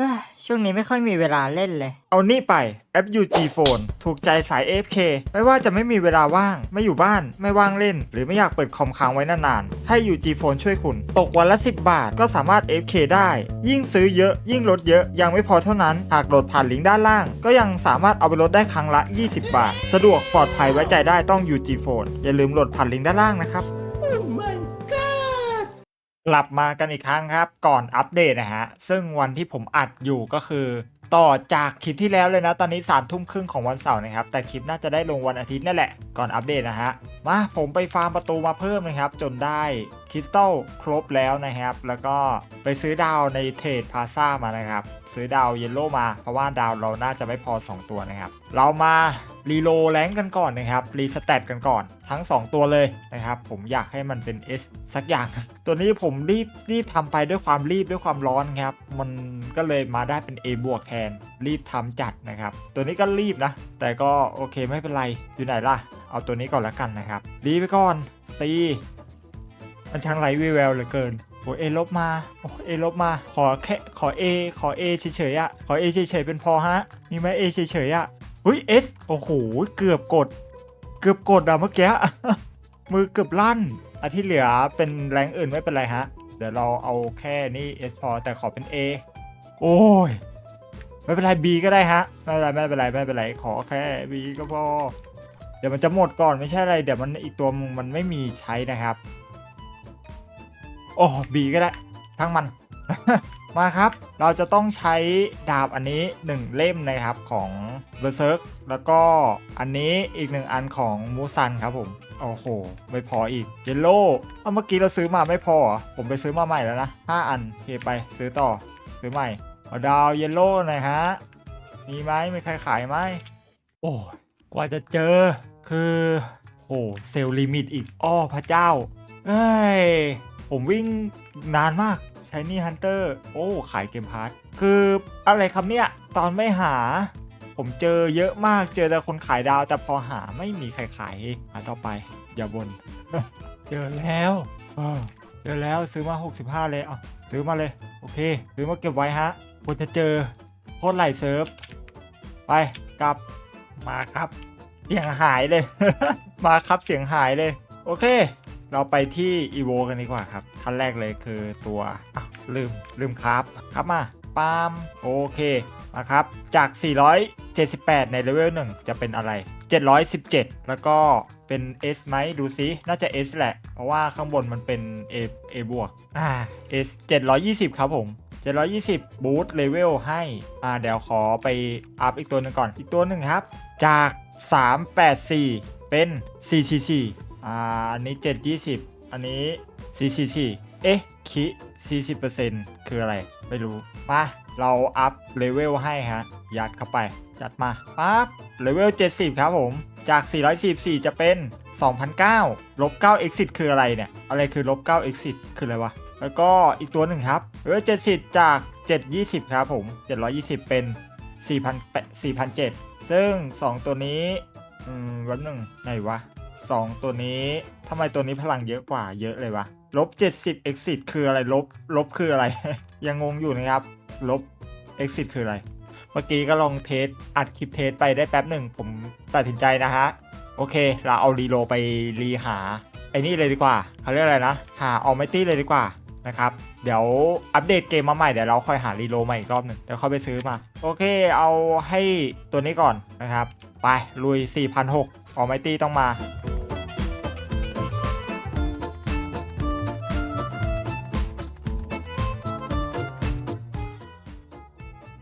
เอ้ยช่วงนี้ไม่ค่อยมีเวลาเล่นเลย เอานี่ไปแอป UG Phone ถูกใจสาย AFK ไม่ว่าจะไม่มีเวลาว่าง ไม่อยู่บ้าน ไม่ว่างเล่น หรือไม่อยากเปิดคอมค้างไว้นานๆ ให้ UG Phone ช่วยคุณ ตกวันละ 10 บาทก็สามารถ AFK ได้ ยิ่งซื้อเยอะ ยิ่งลดเยอะ ยังไม่พอเท่านั้น หากโหลดผ่านลิงก์ด้านล่าง ก็ยังสามารถเอาไปลดได้ครั้งละ 20 บาท สะดวกปลอดภัยไว้ใจได้ต้อง UG Phone อย่าลืมโหลดผ่านลิงก์ด้านล่างนะครับ กลับมากันอีกครั้งครับก่อนอัปเดตนะฮะ ซึ่งวันที่ผมอัดอยู่ก็คือ ต่อจากคลิปที่แล้วเลยนะ ตอนนี้3ามทุ่มครึ่งของวันเสาร์นะครับ แต่คลิปน่าจะได้ลงวันอาทิตย์นั่นแหละ ก่อนอัปเดตนะฮะ มาผมไปฟาร์มประตูมาเพิ่มนะครับ จนได้คริสตัลครบแล้วนะครับ แล้วก็ไปซื้อดาวในเทรดพาซ่ามานะครับ ซื้อดาวเยลโล่มา เพราะว่าดาวเราน่าจะไม่พอ 2 ตัวนะครับ เรามารีโลแรงกันก่อนนะครับ รีสเตตกันก่อน ทั้ง 2 ตัวเลยนะครับ ผมอยากให้มันเป็น S สักอย่าง ตัวนี้ผมรีบรีบทำไปด้วยความรีบด้วยความร้อนครับ มันก็เลยมาได้เป็น A บวกแทนรีบทำจัดนะครับ ตัวนี้ก็รีบนะ แต่ก็โอเคไม่เป็นไร อยู่ไหนล่ะ เอาตัวนี้ก่อนละกันนะครับรีบไปก่อน C มันช่างไรวิวแววเหลือเกินโอ้เอลบมาโอ้เอลบมา ขอแค่ขอ A ขอ A เฉยๆอะขอ A เฉยๆเป็นพอฮะ มีไหม A เฉยๆอะอุ้ย S โอ้โห เกือบกด เกือบกดอะเมื่อกี้ มือเกือบลั่นอันที่เหลือเป็นแรงอื่นไม่เป็นไรฮะ เดี๋ยวเราเอาแค่นี้ S พอแต่ขอเป็น A โอ้ย ไม่เป็นไร B ก็ได้ฮะไม่เป็นไรไม่เป็นไรไม่เป็นไรขอแค่ B ก็พอเดี๋ยวมันจะหมดก่อนไม่ใช่อะไรเดี๋ยวมันอีกตัวมึงมันไม่มีใช้นะครับ โอ้ B ก็ได้ทั้งมัน มาครับ เราจะต้องใช้ดาบอันนี้ 1 เล่มนะครับของ b e r s e r k แล้วก็อันนี้อีกหนึ่งอันของมูซันครับผมโอ้โห ไม่พออีกเยลโล่เอาเมื่อกี้เราซื้อมาไม่พอผมไปซื้อมาใหม่แล้วนะ5อันเคไปซื้อต่อซื้อใหม่ ดาวเยลโล่หน่อยฮะ มีไหมมีใครขายไหม โอ้กว่าจะเจอ คือโอ้เซลลิมิตอีก อ้อพระเจ้า เอ้ย ผมวิ่งนานมากใช้นี่ฮันเตอร์โอ้ ขายเกมพาร์ทคืออะไรครับเนี่ย ตอนไม่หา ผมเจอเยอะมากเจอแต่คนขายดาว แต่พอหาไม่มีใครขายหาต่อไป อย่าบนเจอแล้วเออเจอแล้วซื้อมา 65 เลยอะซื้อมาเลย โอเค ซื้อมาเก็บไว้ฮะ ควรจะเจอโคตรไหลเซิร์ฟ ไปกลับมาครับ เสียงหายเลย มาครับเสียงหายเลย โอเค เราไปที่อีโวกันดีกว่าครับขั้นแรกเลยคือตัวอ้าวลืมลืมครับครับมาปามโอเคมาครับ จาก 478 ในเลเวล1จะเป็นอะไร 717 แล้วก็เป็น S ไหมดูซิ น่าจะ S แหละ เพราะว่าข้างบนมันเป็น A A บวกอ่า S 720 ครับผม 720 บูตเลเวลให้ อ่าเดี๋ยวขอไปอัพอีกตัวหนึ่งก่อน อีกตัวหนึ่งครับ จาก 384 เป็น 444 อ่า อันนี้ 720 อันนี้ 444 เอ๊ะ คิ 40%คืออะไร ไม่รู้ มา เราอัพเลเวลให้ฮะ ยัดเข้าไป จัดมาปั๊บ เลเวล 70 ครับผม จาก444จะเป็น 2,009ลบ9 exit คืออะไรเนี่ย อะไรคือลบ9 exit คืออะไรวะ แล้วก็อีกตัวหนึ่งครับเลเวล70จาก 720 ครับผม 720 เป็น 4,000 4,007ซึ่ง 2 ตัวนี้อืมวันหนึ่งไหนวะ 2 ตัวนี้ทำไมตัวนี้พลังเยอะกว่าเยอะเลยวะลบ70 exit คืออะไรลบลบคืออะไร ยังงงอยู่นะครับ ลบ exit คืออะไร เมื่อกี้ก็ลองเทสอัดคลิปเทสไปได้แป๊บหนึ่งผมตัดสินใจนะฮะ โอเค เราเอารีโลไปรีหาไอ้นี่เลยดีกว่าเขาเรียกอะไรนะ หาออมตี้เลยดีกว่า นะครับ เดี๋ยวอัปเดตเกมมาใหม่เดี๋ยวเราค่อยหารีโลมาอีกรอบหนึ่งเดี๋ยวค่อยไปซื้อมา โอเคเอาให้ตัวนี้ก่อนนะครับ ไปลุย4,600ออมตี้ต้องมา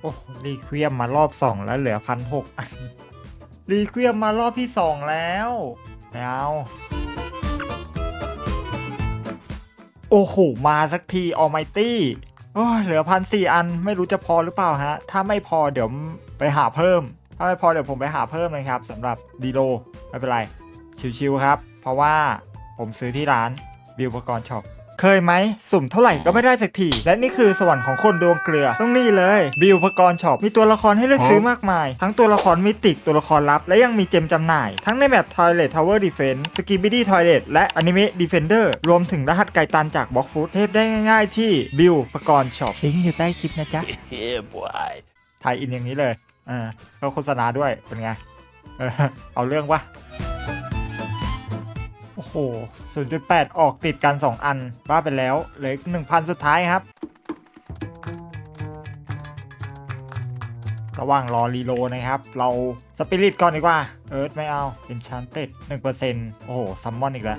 โอ้รีเควมมารอบ 2 แล้วเหลือพันหกอันรีเควมมารอบที่ 2 แล้วไม่เโอ้โห มาสักทีออไมตี้เหลือพันสี่อันไม่รู้จะพอหรือเปล่าฮะ ถ้าไม่พอเดี๋ยวไปหาเพิ่ม ถ้าไม่พอเดี๋ยวผมไปหาเพิ่มนะครับสำหรับดีโลไม่เป็นไร ชิวๆครับ เพราะว่าผมซื้อที่ร้านบิวปกรณ์ช็อป เคยไหม สุ่มเท่าไหร่ก็ไม่ได้สักที และนี่คือสวรรค์ของคนดวงเกลือต้องนี่เลย บิวพกรช็อปมีตัวละครให้เลือกซื้อมากมาย ทั้งตัวละครมิติกตัวละครลับ และยังมีเจมจำหน่าย ทั้งในแบบ Toilet Tower Defense Skibidi Toilet และ Anime Defender รวมถึงรหัสไก่ตันจาก Box Food เทพได้ง่าย ๆ ที่บิวพกรช็อปลิงก์อยู่ใต้คลิปนะจ๊ะ yeah, boy. ถ่ายอินอย่างนี้เลยอ่าเขาโฆษณาด้วยเป็นไงเออเอาเรื่องวะ โอ้โห 0.8 ออกติดกัน 2 อันว่าไปแล้ว เหลืออีก1,000 สุดท้ายครับ ระหว่างรอรีโลนะครับ เราสปิริตก่อนดีกว่า เอิร์ธไม่เอาเอนชานเต็ด1%โอ้โห ซัมมอนอีกแล้ว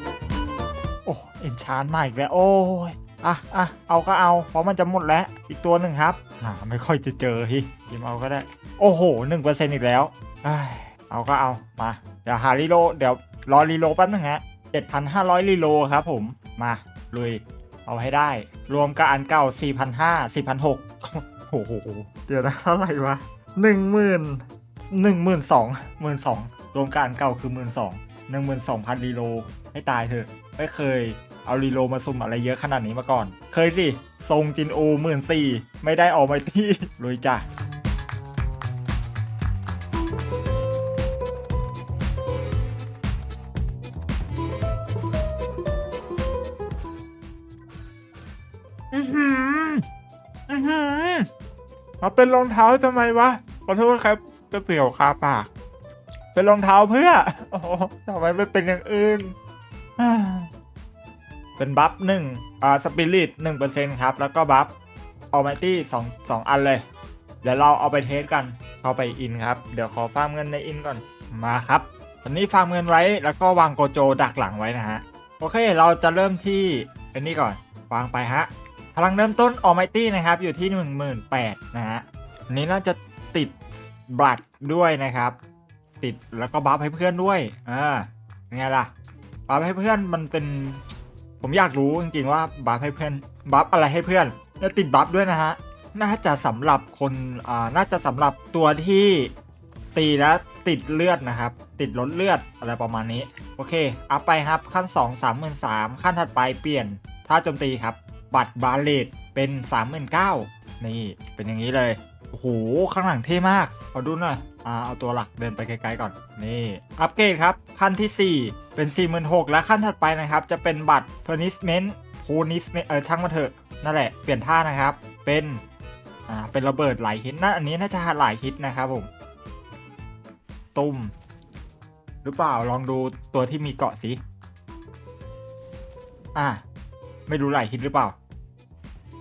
โอ้เอนชานมาอีกแล้ว โอ้ยอะอะเอาก็เอา เพราะมันจะหมดแล้ว อีกตัวหนึ่งครับหาไม่ค่อยจะเจอฮิยิมเอาก็ได้ โอ้โหหนึ่งเปอร์เซ็นต์อีกแล้ว เอ้ยเอาก็เอา มา เดี๋ยวหารีโล เดี๋ยวรอรีโลแป๊บนึงฮะ เจ็ดพันห้าร้อยรีโลครับผม มาลุย เอาให้ได้ รวมกับอันเก่าสี่พันห้าสี่พันหกโอ้โห เดี๋ยวนะเท่าไหร่วะหนึ่งหมื่นหนึ่งหมื่นสองหมื่นสองรวมกับอันเก่าคือหมื่นสองหนึ่งหมื่นสองพันรีโลให้ตายเถอะ ไม่เคยเอารีโลมาซุ่มอะไรเยอะขนาดนี้มาก่อน เคยสิ ทรงจินโอหมื่นสี่ไม่ได้ออกมาที่ลุยจ้ะ มาเป็นรองเท้าทำไมวะขอโทษครับจะเสี่ยวคาปาก เป็นรองเท้าเพื่อโอ้ทำไมไม่เป็นอย่างอื่นเป็นบัฟหนึ่งอ่าสปิริตหนึ่งเปอร์เซ็นต์ครับ แล้วก็บัฟออมตี้สองสองอันเลย เดี๋ยวเราเอาไปเทสกันเข้าไปอินครับ เดี๋ยวขอฟาร์มเงินในอินก่อนมาครับตอนนี้ฟาร์มเงินไว้แล้วก็วางโกโจดักหลังไว้นะฮะ โอเค เราจะเริ่มที่อันนี้ก่อน วางไปฮะ ลังเริ่มต้นออมตี้นะครับ อยู่ที่ 1 8 0 0 0นะฮะอันนี้น่าจะติดบัตรด้วยนะครับ ติดแล้วก็บัฟให้เพื่อนด้วยอ่าไงล่ะบัฟให้เพื่อนมันเป็น ผมอยากรู้จริงๆว่าบัฟให้เพื่อนบัฟอะไรให้เพื่อน แล้วติดบัฟด้วยนะฮะน่าจะสำหรับคนอ่าน่าจะสำหรับตัวที่ตีแล้วติดเลือดนะครับ ติดลดเลือดอะไรประมาณนี้ โอเค อัพไปครับขั้น 2 33,000ขั้นถัดไปเปลี่ยนท่าโจมตีครับ บัตรบาเลตเป็น39,000นี่เป็นอย่างนี้เลยโอ้โหข้างหลังเท่มากเอาดูหน่อยอ่าเอาตัวหลักเดินไปไกลๆก่อนนี่อัปเกรดครับขั้นที่ 4 เป็น 46,000และขั้นถัดไปนะครับ จะเป็นบัตร punishment punishment เออช่างมาเถอะนั่นแหละเปลี่ยนท่านะครับเป็นอ่าเป็นระเบิดหลายฮิตน่าอันนี้น่าจะหลายฮิตนะครับผมตุ้มหรือเปล่าลองดูตัวที่มีเกาะสิอ่า ไม่รู้หลายฮิตหรือเปล่า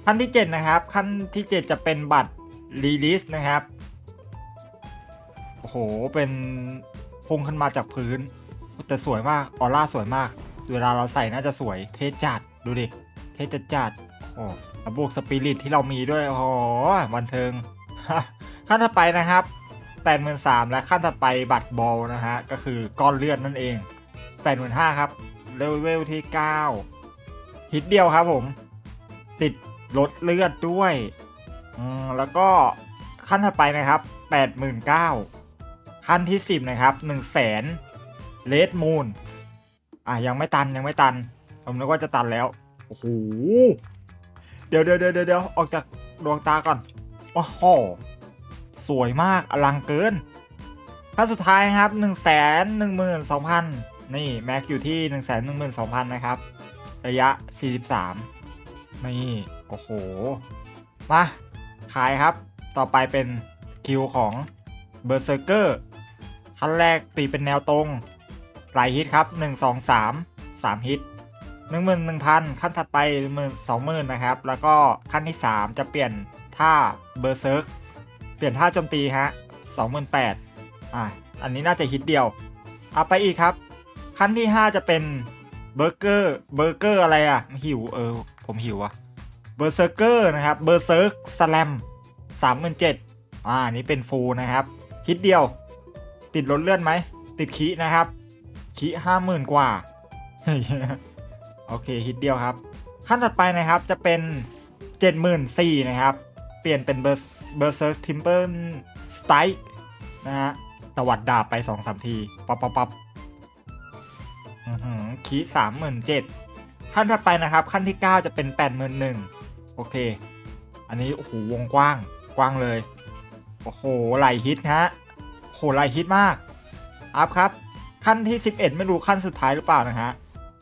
ขั้นที่ 7 นะครับ ขั้นที่ 7 จะเป็นบัตร release นะครับ โอ้โห เป็นพุ่งขึ้นมาจากพื้น แต่สวยมาก ออร่าสวยมาก เวลาเราใส่น่าจะสวย เทจัด ดูดิ เทจัดจัดโอ้บวกสปิริตที่เรามีด้วย โอ้โหบันเทิง ขั้นถัดไปนะครับ83,000และขั้นถัดไปบัตรบอลนะฮะ ก็คือก้อนเลือดนั่นเอง85,000ครับเลเวลที่ 9 ฮิตเดียวครับผม ติดลดเลือดด้วยอืมแล้วก็ขั้นถัดไปนะครับ 89,000 ขั้นที่ 10 นะครับ 1 0 0 0 0แสนเลดมูนอะยังไม่ตันยังไม่ตัน ผมนึกว่าจะตันแล้ว โอ้โห เดี๋ยวเดี๋ยวเดี๋ยวเดี๋ยวออกจากดวงตาก่อน โอ้โห สวยมากอลังเกินขั้นสุดท้ายครับ 1 1 2 0 0 0 นี่ แม็กอยู่ที่ 1 1 2 0 0 0 นะครับ ระยะ 43 นี่ โอ้โห มา ขายครับ ต่อไปเป็นคิวของเบอร์เซอร์เกอร์ขั้นแรกตีเป็นแนวตรงหลายฮิตครับ 1 2 3 3 ฮิต 11,000 ขั้นถัดไป1 20,000นะครับ แล้วก็ขั้นที่ 3 จะเปลี่ยนท่าเบอร์เซิร์กเปลี่ยนท่าโจมตีฮะ28,000อะอันนี้น่าจะฮิตเดียว เอาไปอีกครับ ขั้นที่ 5 จะเป็น เบอร์เกอร์เบอร์เกอร์อะไรอะ หิวเออ ผมหิวอะเบอร์เซอร์เกอร์นะครับเบอร์เซิร์กสแลม37,000อ่าอันนี้เป็นฟูลนะครับ ฮิตเดียว ติดลดเลื่อนไหม ติดคีนะครับคีห้าหมื่นกว่า โอเค ฮิตเดียวครับ ขั้นถัดไปนะครับจะเป็น74,000นะครับ เปลี่ยนเป็นเบอร์เบอร์เซอร์ทิมเปิลสไตล์นะฮะตวัดดาบไป2-3ที ปับปับปับอื้อหือ คีสามหมื่นเจ็ดขั้นถัดไปนะครับ ขั้นที่ 9 จะเป็น8ปดหมื่นหนึ่งโอเค อันนี้โอ้โหวงกว้างกว้างเลย โอ้โหไหลฮิตฮะโอ้โหไหลฮิตมาก อัพครับ ขั้นที่ 11 ไม่รู้ขั้นสุดท้ายหรือเปล่านะฮะ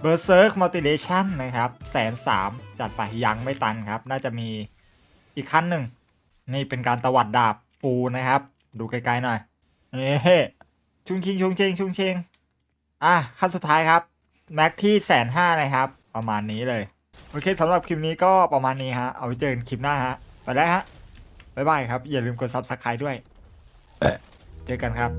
เบอร์เซิร์กมัลติเลชันนะครับแสนสามจัดไปยังไม่ตันครับ น่าจะมีอีกขั้นหนึ่ง นี่เป็นการตวัดดาบฟูนะครับ ดูไกลๆหน่อยเอ้ชุงชิงชุงเชงชุงเชง อะขั้นสุดท้ายครับ แม็กที่แสนห้านะครับ ประมาณนี้เลย โอเคสำหรับคลิปนี้ก็ประมาณนี้ฮะ เอาไว้เจอกันคลิปหน้าฮะ ไปแล้วฮะ บ๊ายบายครับ อย่าลืมกดซับสไคร b e ด้วย เจอกันครับ